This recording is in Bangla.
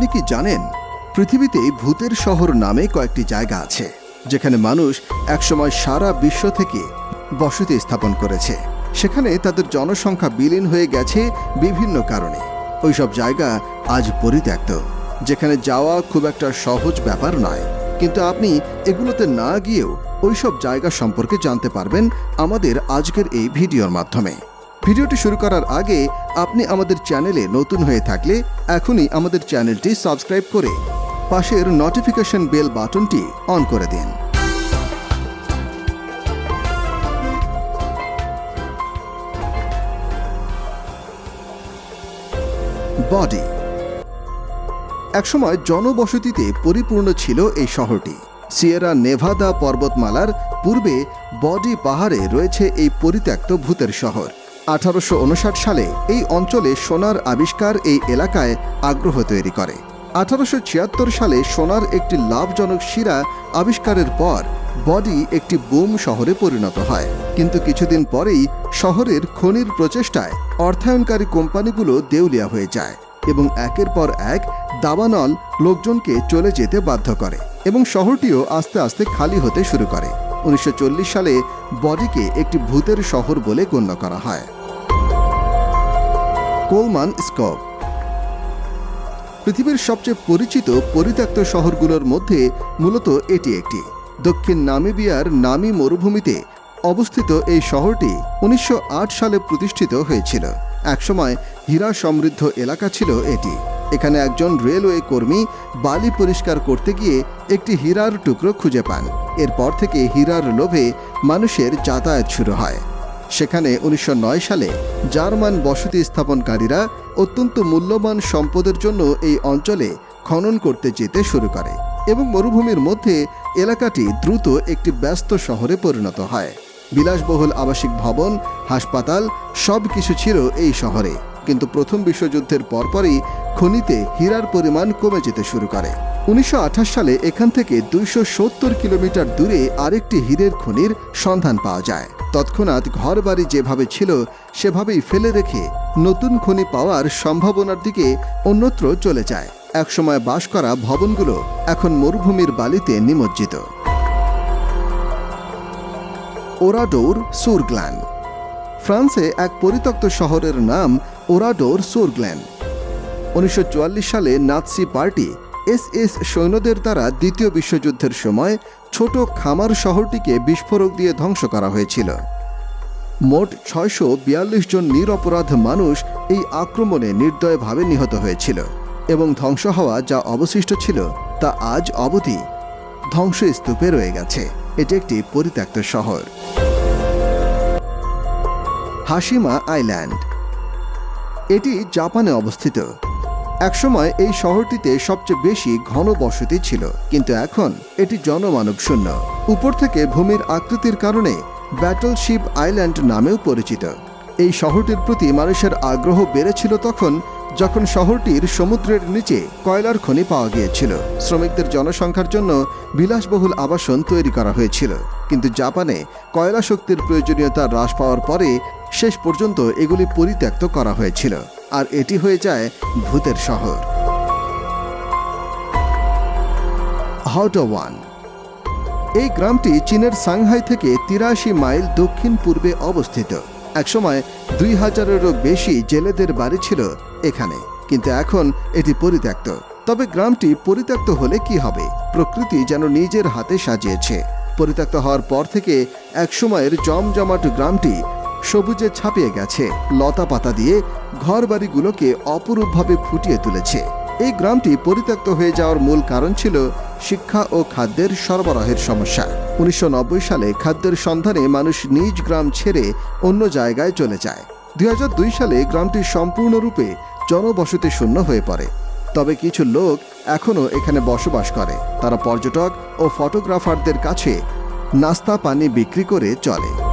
আপনি কি জানেন, পৃথিবীতে ভূতের শহর নামে কয়েকটি জায়গা আছে, যেখানে মানুষ একসময় সারা বিশ্ব থেকে বসতি স্থাপন করেছে। সেখানে তাদের জনসংখ্যা বিলীন হয়ে গেছে বিভিন্ন কারণে। ওইসব জায়গা আজ পরিত্যক্ত, যেখানে যাওয়া খুব একটা সহজ ব্যাপার নয়। কিন্তু আপনি এগুলোতে না গিয়েও ওইসব জায়গা সম্পর্কে জানতে পারবেন আমাদের আজকের এই ভিডিওর মাধ্যমে। ভিডিওটি শুরু করার আগে আপনি আমাদের চ্যানেলে নতুন হয়ে থাকলে এখনই আমাদের চ্যানেলটি সাবস্ক্রাইব করে পাশের নোটিফিকেশন বেল বাটনটি অন করে দিন। বডি একসময় জনবসতিতে পরিপূর্ণ ছিল এই শহরটি। সিয়েরা নেভাদা পর্বতমালার পূর্বে বডি পাহাড়ে রয়েছে এই পরিত্যক্ত ভূতের শহর। আঠারোশো উনষাট সালে এই অঞ্চলে সোনার আবিষ্কার এই এলাকায় আগ্রহ তৈরি করে। আঠারোশো ছিয়াত্তর সালে সোনার একটি লাভজনক শিরা আবিষ্কারের পর বডি একটি বুম শহরে পরিণত হয়। কিন্তু কিছুদিন পরেই শহরের খনির প্রচেষ্টায় অর্থায়নকারী কোম্পানিগুলো দেউলিয়া হয়ে যায় এবং একের পর এক দাবানল লোকজনকে চলে যেতে বাধ্য করে এবং শহরটিও আস্তে আস্তে খালি হতে শুরু করে। উনিশশো চল্লিশ সালে বডিকে একটি ভূতের শহর বলে গণ্য করা হয়। কোলমান স্কপ পৃথিবীর সবচেয়ে পরিচিত পরিত্যক্ত শহরগুলোর মধ্যে মূলত এটি একটি। দক্ষিণ নামিবিয়ার নামি মরুভূমিতে অবস্থিত এই শহরটি উনিশশো আট সালে প্রতিষ্ঠিত হয়েছিল। একসময় হীরা সমৃদ্ধ এলাকা ছিল এটি। এখানে একজন রেলওয়ে কর্মী বালি পরিষ্কার করতে গিয়ে একটি হীরার টুকরো খুঁজে পান। এরপর থেকে হীরার লোভে মানুষের যাতায়াত শুরু হয়। সেখানে উনিশশো নয় সালে জার্মান বসতি স্থাপনকারীরা অত্যন্ত মূল্যবান সম্পদের জন্য এই অঞ্চলে খনন করতে যেতে শুরু করে এবং মরুভূমির মধ্যে এলাকাটি দ্রুত একটি ব্যস্ত শহরে পরিণত হয়। বিলাসবহুল আবাসিক ভবন, হাসপাতাল, সব কিছু ছিল এই শহরে। কিন্তু প্রথম বিশ্বযুদ্ধের পরপরই খনিতে হীরার পরিমাণ কমে যেতে শুরু করে। উনিশশো আঠাশ সালে এখান থেকে দুইশো সত্তর কিলোমিটার দূরে আরেকটি হীরের খনির সন্ধান পাওয়া যায়। তৎক্ষণাৎ ঘরবাড়ি যেভাবে ছিল, সেভাবেই ফেলে রেখে নতুন খনি পাওয়ার সম্ভাবনার দিকে অন্যত্র চলে যায়। একসময় বাস করা ভবনগুলো এখন মরুভূমির বালিতে নিমজ্জিত। ওরাডোর সুরগ্ল্যান। ফ্রান্সে এক পরিত্যক্ত শহরের নাম ওরাডোর সুরগ্ল্যান। উনিশশো চুয়াল্লিশ সালে নাৎসি পার্টি এস সৈন্যদের দ্বারা দ্বিতীয় বিশ্বযুদ্ধের সময় ছোট খামার শহরটিকে বিস্ফোরক দিয়ে ধ্বংস করা হয়েছিল। মোট ছয়শো বিয়াল্লিশ জন নিরপরাধ মানুষ এই আক্রমণে নির্দয়ভাবে নিহত হয়েছিল এবং ধ্বংস হওয়া যা অবশিষ্ট ছিল তা আজ অবধি ধ্বংসস্তূপে রয়ে গেছে। এটি একটি পরিত্যক্ত শহর। Hashima island. এটি জাপানে অবস্থিত। একসময় এই শহরটিতে সবচেয়ে বেশি ঘন বসতি ছিল, কিন্তু এখন এটি জনমানব শূন্য। উপর থেকে ভূমির আকৃতির কারণে ব্যাটলশিপ আইল্যান্ড নামেও পরিচিত। এই শহরটির প্রতি মানুষের আগ্রহ বেড়েছিল তখন যখন শহরটির সমুদ্রের নিচে কয়লার খনি পাওয়া গিয়েছিল। শ্রমিকদের জনসংখ্যার জন্য বিলাসবহুল আবাসন তৈরি করা হয়েছিল, কিন্তু জাপানে কয়লা শক্তির প্রয়োজনীয়তা হ্রাস পাওয়ার পরে শেষ পর্যন্ত এগুলি পরিত্যক্ত করা হয়েছিল। আর এটি হয়ে যায় ভূতের শহর। হাউটোয়ান এই গ্রামটি চীনের সাংহাই থেকে তিরাশি মাইল দক্ষিণ পূর্বে অবস্থিত। একসময় দুই হাজারেরও বেশি জেলেদের বাড়ি ছিল এখানে, কিন্তু এখন এটি পরিত্যক্ত। তবে গ্রামটি পরিত্যক্ত হলে কি হবে? প্রকৃতি যেন নিজের হাতে সাজিয়েছে। পরিত্যক্ত হওয়ার পর থেকে একসময়ের জমজমাট গ্রামটি সবুজে ছাপিয়ে গেছে। লতা পাতা দিয়ে ঘরবাড়িগুলোকে অপরূপভাবে ফুটিয়ে তুলেছে। এই গ্রামটি পরিত্যক্ত হয়ে যাওয়ার মূল কারণ ছিল শিক্ষা ও খাদ্যের সরবরাহের সমস্যা। উনিশশো নব্বই সালে খাদ্যের সন্ধানে মানুষ নিজ গ্রাম ছেড়ে অন্য জায়গায় চলে যায়। দুই হাজার দুই সালে গ্রামটি সম্পূর্ণরূপে জনবসতি শূন্য হয়ে পড়ে। তবে কিছু লোক এখনও এখানে বসবাস করে। তারা পর্যটক ও ফটোগ্রাফারদের কাছে নাস্তা পানি বিক্রি করে চলে।